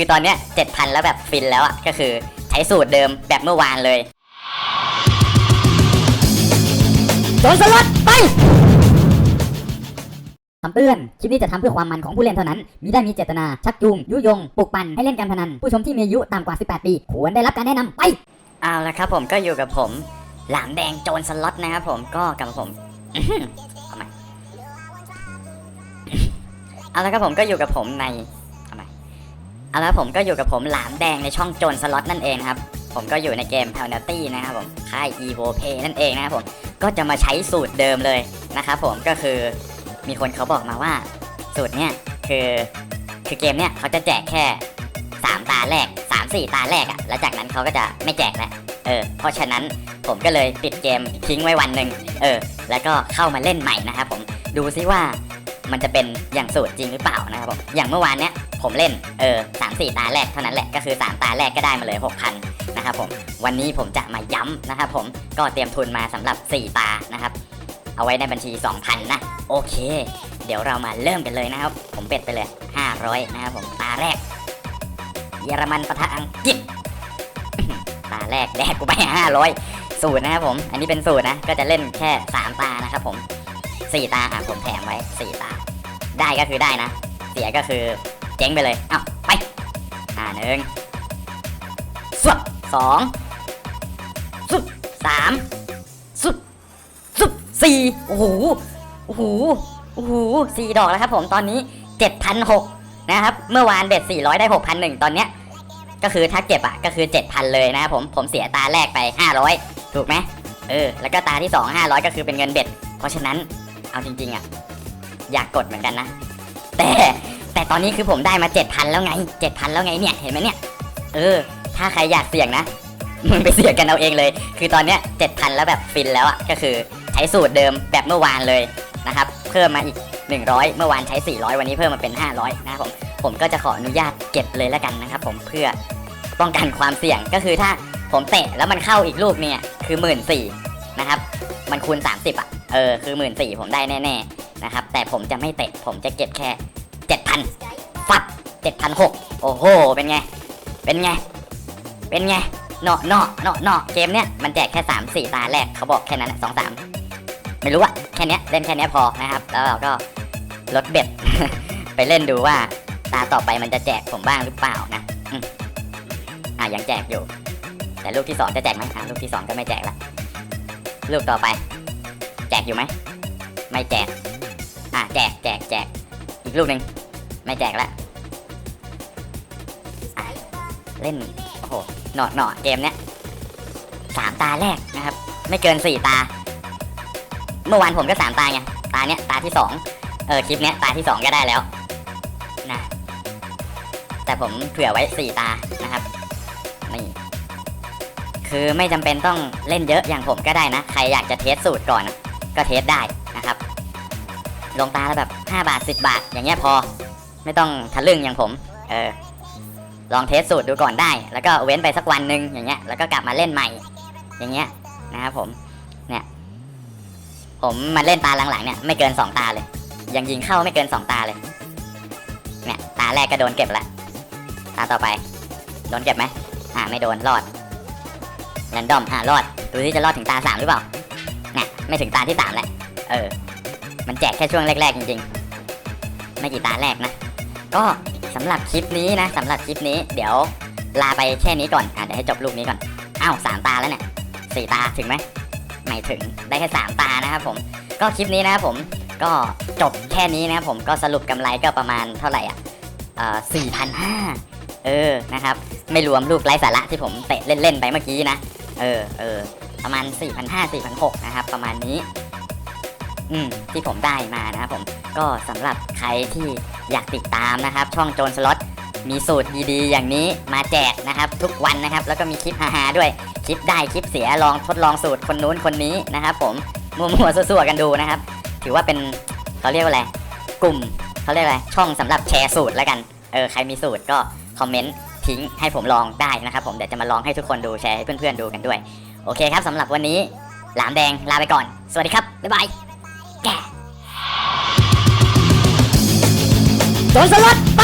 คือตอนเนี้ยเจ็ดพันแล้วแบบฟินแล้วอะก็คือใช้สูตรเดิมแบบเมื่อวานเลยโจรสลัดไปคำเตือน คลิปนี้จะทำเพื่อความมันของผู้เล่นเท่านั้นมิได้มีเจตนา ชักจูง ยุยง ปลุกปั่นให้เล่นการพนัน ผู้ชมที่มีอายุต่ำกว่า 18 ปี ควรได้รับการแนะนำไป เอาละครับผมก็อยู่กับผม หลามแดงโจรสล็อตนะครับผมก็กับผมเอาละครับผมก็อยู่กับผมใน เอาละผมก็อยู่กับผมหลามแดงในช่องโจรสล็อตนั่นเองครับ ผมก็อยู่ในเกม p e n a l t y นะครับผมค่าย evo pay นั่นเองนะครับผมก็จะมาใช้สูตรเดิมเลยนะครับผมก็คือมีคนเขาบอกมาว่า สูตรเนี้ยคือคือเกมเนี้ยเขาจะแจกแค่ 3 ตาแรก 3 4 ตาแรกอะ่ะแล้วจากนั้นเขาก็จะไม่แจกแล้วเออเพราะฉะนั้นผมก็เลยปิดเกมทิ้งไว้วันหนึ่งเออ แล้วก็เข้ามาเล่นใหม่นะครับผมดูซิว่ามันจะเป็นอย่างสูตรจริงหรือเปล่านะครับผมอย่างเมื่อวานเนี้ย ผมเล่นเออสามสี่ตาแรกเท่านั้นแหละก็คือ 3 ตาแรกก็ได้มาเลย 6,000นะครับผมวันนี้ผมจะมาย้ำนะครับผมก็เตรียมทุนมาสำหรับ 4 ตานะครับ เอาไว้ในบัญชี 2,000 นะ โอเค เดี๋ยวเรามาเริ่มกันเลยนะครับ ผมเบ็ดไปเลย 500 นะครับผมตาแรก เยอรมันปะทะอังกฤษตาแรกแดกกูไป 500 สูตรนะครับผม อันนี้เป็นสูตรนะ ก็จะเล่นแค่ 3 ตานะครับผม 4 ตาอะผมแถมไว้ 4 ตา ได้ก็คือได้นะ เสียก็คือ เจ๊งไปเลยเอ้าไปอ่าหนึ่งสุดสองสุดสามสุดสุดสี่โอ้โหโอ้โหโอ้โหสี่ดอกแล้วครับผมตอนนี้เจ็ดพันหกนะครับ เมื่อวานเบ็ดสี่ร้อยได้หกพันหนึ่งตอนเนี้ยก็คือถ้าเก็บอะก็คือ7,000เลยนะครับผมผมเสียตาแรกไป500ถูกไหมเออแล้วก็ตาที่2 500ก็คือเป็นเงินเบ็ด เพราะฉะนั้นเอาจริงๆอะอยากกดเหมือนกันนะ แต่ แต่ตอนนี้คือผมได้มา7,000แล้วไง7,000แล้วไงเนี่ยเห็นไหมเนี่ย เออ ถ้าใครอยากเสี่ยงนะมึงไปเสี่ยงกันเอาเองเลย คือตอนเนี้ย7,000 แล้วแบบฟินแล้วอะก็คือใช้สูตรเดิมแบบเมื่อวานเลยนะครับ เพิ่มมาอีก 100 เมื่อวานใช้ 400 วันนี้เพิ่มมาเป็น 500 นะครับผมผมก็จะขออนุญาตเก็บเลยแล้วกันนะครับ ผมเพื่อป้องกันความเสี่ยงก็คือถ้าผมเตะแล้วมันเข้าอีกลูกเนี่ยคือหมื่นสี่นะครับ มันคูณ 30 อะ เออ คือหมื่นสี่ผมได้แน่ ๆ นะครับ แต่ผมจะไม่เตะ ผมจะเก็บแค่ 7,000ฟับ7,600โอ้โห เป็นไง เป็นไง เป็นไงเนาะเนาะเนาะเนาะเกมเนี้ยมันแจกแค่3 4ตาแรกเขาบอกแค่นั้นสองสามไม่รู้อะแค่เนี้ยเล่นแค่เนี้ยพอนะครับ แล้วเราก็ลดเบ็ด ไปเล่นดูว่าตาต่อไปมันจะแจกผมบ้างหรือเปล่านะอะยังแจกอยู่ แต่ลูกที่สองจะแจกไหมอะลูกที่สองก็ไม่แจกละลูกต่อไป แจกอยู่ไหมไม่แจก อะแจกแจกแจกอีกลูกหนึ่ง ไม่แจกละอะเล่น โอ้โหหนอหนอเกมเนี้ยสามตาแรกนะครับ ไม่เกินสี่ตา เมื่อวานผมก็สามตาไง ตาเนี้ยตาที่สองเออคลิปเนี้ยตาที่สองก็ได้แล้วนะแต่ผมเผื่อไว้4ตานะครับนี่คือไม่จำเป็นต้องเล่นเยอะอย่างผมก็ได้นะ ใครอยากจะเทสสูตรก่อน ก็เทสได้นะครับ ลงตาและแบบ 5 บาท 10 บาท อย่างเงี้ยพอ ไม่ต้องทะลึ่งอย่างผม เออ ลองเทสสูตรดูก่อนได้ แล้วก็เว้นไปสักวันหนึ่งอย่างเงี้ย แล้วก็กลับมาเล่นใหม่ อย่างเงี้ยนะครับผม เนี่ย ผมมาเล่นตาหลังๆเนี่ยไม่เกิน2ตาเลย ยังยิงเข้าไม่เกิน2ตาเลย เนี่ย ตาแรกก็โดนเก็บล้วตาต่อไป โดนเก็บไหมอ่าไม่โดนรอดแรนดอมอ่ารอด ดูที่จะรอดถึงตาสามหรือเปล่าเนี่ยไม่ถึงตาที่สามแหละ เออ มันแจกแค่ช่วงแรกๆจริงๆ ไม่กี่ตาแรกนะ ก็สำหรับคลิปนี้นะสำหรับคลิปนี้เดี๋ยวลาไปแค่นี้ก่อนอะเดี๋ยวให้จบลูกนี้ก่อนอ้าวสามตาแล้วเนี่ยสี่ตาถึงไหมไม่ถึงได้แค่สามตานะครับผมก็คลิปนี้นะครับผมก็จบแค่นี้นะครับผมก็สรุปกำไรก็ประมาณเท่าไหร่อะเอ่อสี่พันห้าเออนะครับไม่รวมลูกไร้สาระที่ผมเตะเล่นๆไปเมื่อกี้นะ เออเออประมาณ4 5 0 0 4 6 0 0นะครับประมาณนี้ อืมที่ผมได้มานะครับผมก็สำหรับใครที่อยากติดตามนะครับ ช่องโจนสล็อตมีสูตรดีๆ อย่างนี้มาแจกนะครับ ทุกวันนะครับ แล้วก็มีคลิปฮาๆด้วย คลิปได้คลิปเสียลองทดลองสูตรคนนู้นคนนี้นะครับ ผมมั่วๆซั่วๆกันดูนะครับ ถือว่าเป็นเขาเรียกว่าอะไรกลุ่มเขาเรียกอะไรช่องสำหรับแชร์สูตรแล้วกันเออใครมีสูตรก็คอมเมนต์ทิ้งให้ผมลองได้นะครับ ผมเดี๋ยวจะมาลองให้ทุกคนดูแชร์ให้เพื่อนๆดูกันด้วย โอเคครับสำหรับวันนี้หลามแดงลาไปก่อน สวัสดีครับบ๊ายบาย โดนสลัดไป